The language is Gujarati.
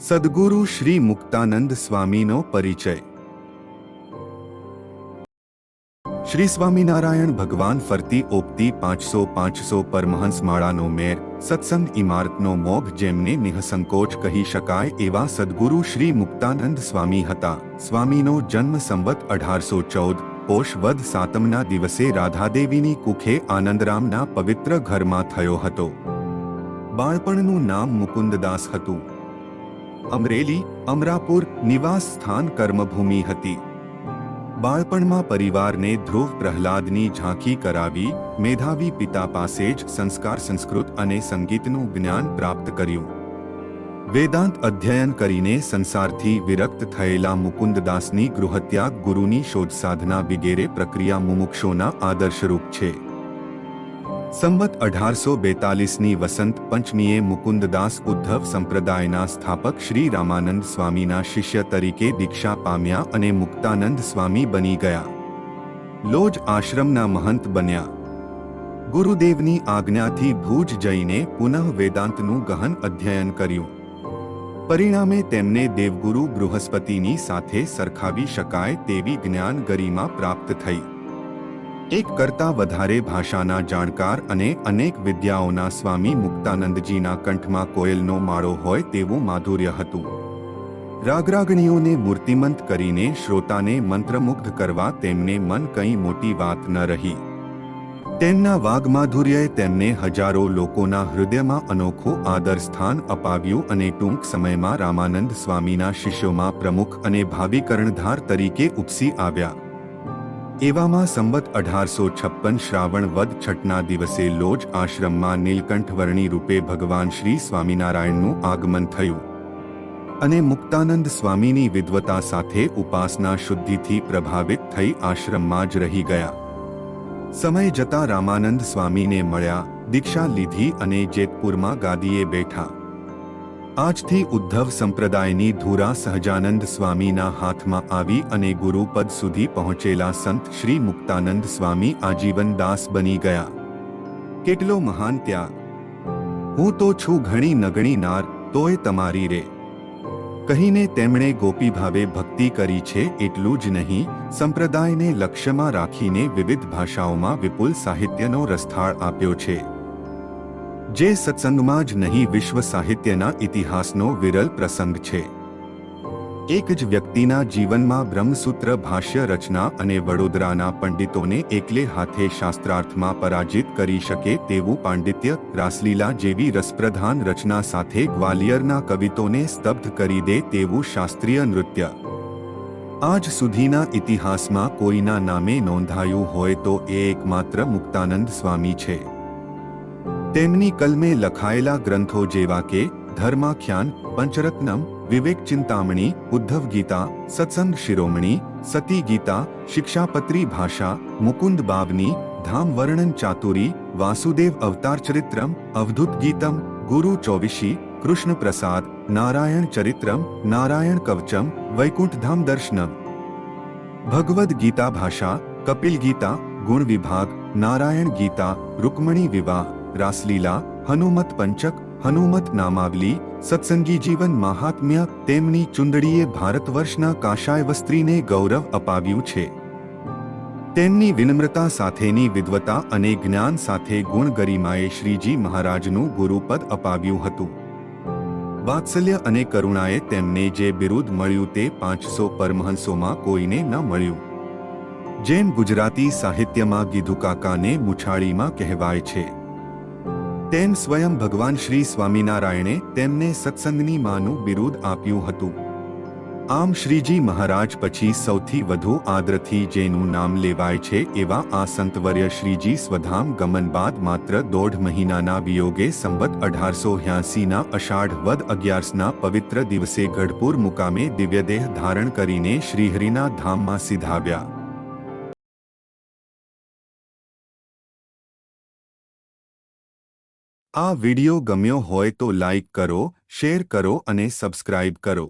સદગુરુ શ્રી મુક્તાનંદ સ્વામીનો પરિચય. શ્રી સ્વામિનારાયણ ભગવાન ફરતી ઓપતી પાંચસો પાંચસો પરમહંસ માળાનો મેર, સત્સંગ ઇમારતનો મોભ જેમને નિઃસંકોચ કહી શકાય એવા સદગુરુ શ્રી મુક્તાનંદ સ્વામી હતા. સ્વામીનો જન્મ સંવત અઢારસો ચૌદ, પોષ વદ સાતમના દિવસે રાધાદેવીની કુખે આનંદરામના પવિત્ર ઘરમાં થયો હતો. બાળપણનું નામ મુકુંદદાસ હતું. અમરેલી, અમરાપુર નિવાસ સ્થાન કર્મભૂમિ હતી. બાળપણમાં પરિવારને ધ્રુવ પ્રહલાદની ઝાંખી કરાવી મેધાવી પિતા પાસે જ સંસ્કાર સંસ્કૃત અને સંગીતનું જ્ઞાન પ્રાપ્ત કર્યું. વેદાંત અધ્યયન કરીને સંસારથી વિરક્ત થયેલા મુકુંદદાસની ગૃહત્યાગ ગુરુની શોધ સાધના વગેરે પ્રક્રિયા મુમુક્ષોના આદર્શરૂપ છે. સંવત અઢારસો બેતાલીસની વસંત પંચમીએ મુકુંદદાસ ઉદ્ધવ સંપ્રદાયના સ્થાપક શ્રી રામાનંદ સ્વામીના શિષ્ય તરીકે દીક્ષા પામ્યા અને મુક્તાનંદ સ્વામી બની ગયા. લોજ આશ્રમના મહંત બન્યા. ગુરુદેવની આજ્ઞાથી ભુજ જઈને પુનઃ વેદાંતનું ગહન અધ્યયન કર્યું. પરિણામે તેમને દેવગુરુ બૃહસ્પતિની સાથે સરખાવી શકાય તેવી જ્ઞાન ગરિમા પ્રાપ્ત થઈ. એક કરતા વધારે ભાષાના જાણકાર અને અનેક વિદ્યાઓના સ્વામી મુક્તાનંદજીના કંઠમાં કોયલનો માળો હોય તેવું માધુર્ય હતું. રાગરાગણીઓને મૂર્તિમંત કરીને શ્રોતાને મંત્રમુગ્ધ કરવા તેમને મન કંઈ મોટી વાત ન રહી. તેમના વાઘમાધુર્યએ તેમને હજારો લોકોના હૃદયમાં અનોખું આદર સ્થાન અપાવ્યું અને ટૂંક સમયમાં રામાનંદ સ્વામીના શિષ્યોમાં પ્રમુખ અને ભાવિકરણધાર તરીકે ઉપસી આવ્યા. એવામાં સંબત અઢારસો છપ્પન શ્રાવણ વદ છઠના દિવસે લોજ આશ્રમમાં નીલકંઠવર્ણી રૂપે ભગવાન શ્રી સ્વામિનારાયણનું આગમન થયું. અને મુક્તાનંદ સ્વામીની વિદ્વતા સાથે ઉપાસના શુદ્ધિથી પ્રભાવિત થઈ આશ્રમમાં જ રહી ગયા. સમય જતા રામાનંદ સ્વામીને મળ્યા દીક્ષા લીધી અને જેતપુરમાં ગાદીએ બેઠા. આજથી ઉદ્ધવ સંપ્રદાયની ધુરા સહજાનંદ સ્વામીના હાથમાં આવી અને ગુરુપદ સુધી પહોંચેલા સંત શ્રી મુક્તાનંદ સ્વામી આજીવન દાસ બની ગયા. કેટલો મહાન ત્યાગ. હું તો છું ઘણી નગણી નાર, તોય તમારી રે. કહીને તેમણે ગોપીભાવે ભક્તિ કરી છે એટલું જ નહીં, સંપ્રદાયને લક્ષ્યમાં રાખીને વિવિધ ભાષાઓમાં વિપુલ સાહિત્યનો રસથાળ આપ્યો છે. જે સત્સંગમાં જ નહીં, વિશ્વ સાહિત્યના ઇતિહાસનો વિરલ પ્રસંગ છે. એક જ વ્યક્તિના જીવનમાં બ્રહ્મસૂત્ર, ભાષ્ય રચના અને વડોદરાના પંડિતોને એકલે હાથે શાસ્ત્રાર્થમાં પરાજિત કરી શકે તેવું પાંડિત્ય રાસલીલા જેવી રસપ્રધાન રચના સાથે ગ્વાલિયરના કવિતોને સ્તબ્ધ કરી દે તેવું શાસ્ત્રીય નૃત્ય. આજ સુધીના ઇતિહાસમાં કોઈના નામે નોંધાયું હોય તો એ એકમાત્ર મુક્તાનંદ સ્વામી છે. તેમની કલમે લખાયેલા ગ્રંથો જેવા કે ધર્માખ્યાન પંચરત્નમ વિવેક ચિંતામણી ઉદ્ધવ ગીતા સત્સંગ શિરોમણી સતી ગીતા શિક્ષાપત્રી ભાષા મુકુંદ બાબની ધામ વર્ણન ચાતુરી વાસુદેવ અવતાર ચરિત્રમ અવધૂત ગીતમ ગુરુ ચોવીસી કૃષ્ણ પ્રસાદ નારાયણ ચરિત્રમ નારાયણ કવચમ વૈકુંઠધામ દર્શનમ ભગવદ ગીતા ભાષા કપિલ ગીતા ગુણ વિભાગ નારાયણ ગીતા રૂકમણી વિવાહ રાસલીલા, હનુમત પંચક, હનુમત નામાવલી, સત્સંગી જીવન મહાત્મ્ય, તેમની ચુંદડીએ ભારત વર્ષના કાશાય વસ્ત્રીને ગૌરવ અપાવ્યું છે. તેમની વિનમ્રતા સાથેની વિદ્વતા અને જ્ઞાન સાથે ગુણ ગરિમાએ શ્રીજી મહારાજનું ગુરુપદ અપાવ્યું હતું. વાત્સલ્ય અને કરુણાએ તેમને જે બિરુદ મળ્યું તે પાંચસો પરમહંસોમાં કોઈને ન મળ્યું. જેમ ગુજરાતી સાહિત્યમાં ગીધુ કાકાને મુછાળીમાં કહેવાય છે. તેમ સ્વયં ભગવાન શ્રી સ્વામિનારાયણે તેમને સત્સંગની માનું બિરુદ આપ્યું હતું. આમ શ્રીજી મહારાજ પછી સૌથી વધુ આદરથી જેનું નામ લેવાય છે એવા આ સંતવર્ય શ્રીજી સ્વધામ ગમન બાદ માત્ર દોઢ મહિનાના વિયોગે સંવત અઢારસો હ્યાસીના અષાઢ વદ અગિયારસના પવિત્ર દિવસે ગઢપુર મુકામે દિવ્યદેહ ધારણ કરીને શ્રીહરિના ધામમાં સિધાવ્યા. આ વિડિયો ગમ્યો હોય તો લાઈક કરો શેર કરો અને સબસ્ક્રાઇબ કરો.